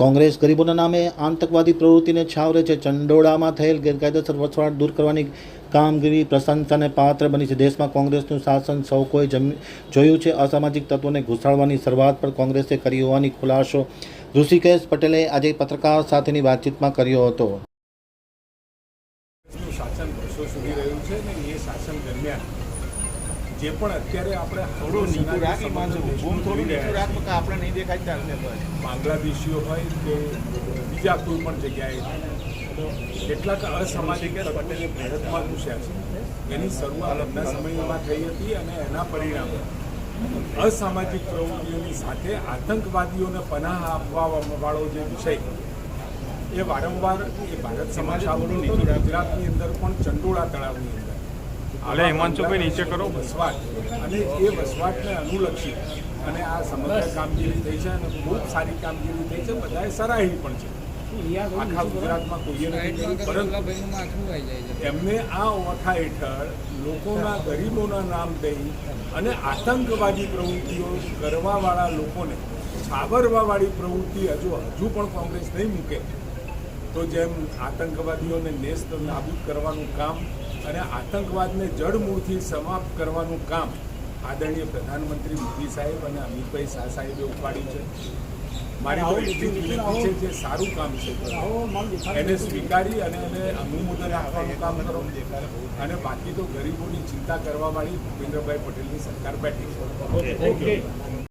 કોંગ્રેસ ગરીબોના નામે આતંકવાદી પ્રવૃત્તિને છાવરે છે. ચંડોળામાં થયેલ ગેરકાયદેસર વસવાટ દૂર કરવાની કામગીરી પ્રશંસાને પાત્ર બની છે. દેશમાં કોંગ્રેસનું શાસન સૌ કોઈ જોયું છે. અસામાજિક તત્વોને ઘુસાડવાની શરૂઆત પણ કોંગ્રેસે કરી હોવાની ખુલાસો ઋષિકેશ પટેલે આજે પત્રકાર સાથેની વાતચીતમાં કર્યો હતો. શાસન વર્ષો સુધી રહ્યું છે ને એ શાસન દરમિયાન જે પણ અત્યારે આપણે થોડું નીચું રાખી ઈમાનસુ. થોડું નીચું રહ્યા કે આપણે નહીં દેખાય ચાલને બાંગ્લાદેશીઓ હોય કે બીજા કોઈ પણ જગ્યાએ. કેટલાક અસામાજિક પટેલે ભારતમાં ઘૂસ્યા છે. એની શરૂઆત લગ્ન સમયમાં થઈ હતી અને એના પરિણામે અસામાજિક પ્રવૃત્તિઓની સાથે આતંકવાદીઓને પનાહ આપવા વાળો જે વિષય એ વારંવાર એ ભારત સમાજ આવડું ગુજરાતની અંદર પણ ચંડોળા તળાવની અંદર. અલે હિમાંશુભાઈ નીચે કરો. વસવાટ અને એ વસવાટને અનુલક્ષી અને આ સમગ્ર કામગીરી થઈ છે અને ખૂબ સારી કામગીરી થઈ છે બધાએ સરાહી પણ છે. આખા ગુજરાતમાં કોઈએ નથી પરંતુ એમને આ ઓળખા હેઠળ લોકોના ગરીબોના નામ દઈ અને આતંકવાદી પ્રવૃત્તિઓ કરવાવાળા લોકોને છાવરવાવાળી પ્રવૃત્તિ હજુ હજુ પણ કોંગ્રેસ નહીં મૂકે. તો જેમ આતંકવાદીઓને નેસ્ત નાબૂદ કરવાનું કામ અને આતંકવાદને જડમૂળથી સમાપ્ત કરવાનું કામ આદરણીય પ્રધાનમંત્રી મોદી સાહેબ અને અમિતભાઈ શાહ સાહેબે ઉપાડ્યું છે. મારી તો એટલી જ વિનંતી છે જે સારું કામ છે એને સ્વીકારી અને એને અનુમોદન આપવાનું કામ કરો. અને બાકી તો ગરીબોની ચિંતા કરવાવાળી ભૂપેન્દ્રભાઈ પટેલની સરકાર બેઠી છે.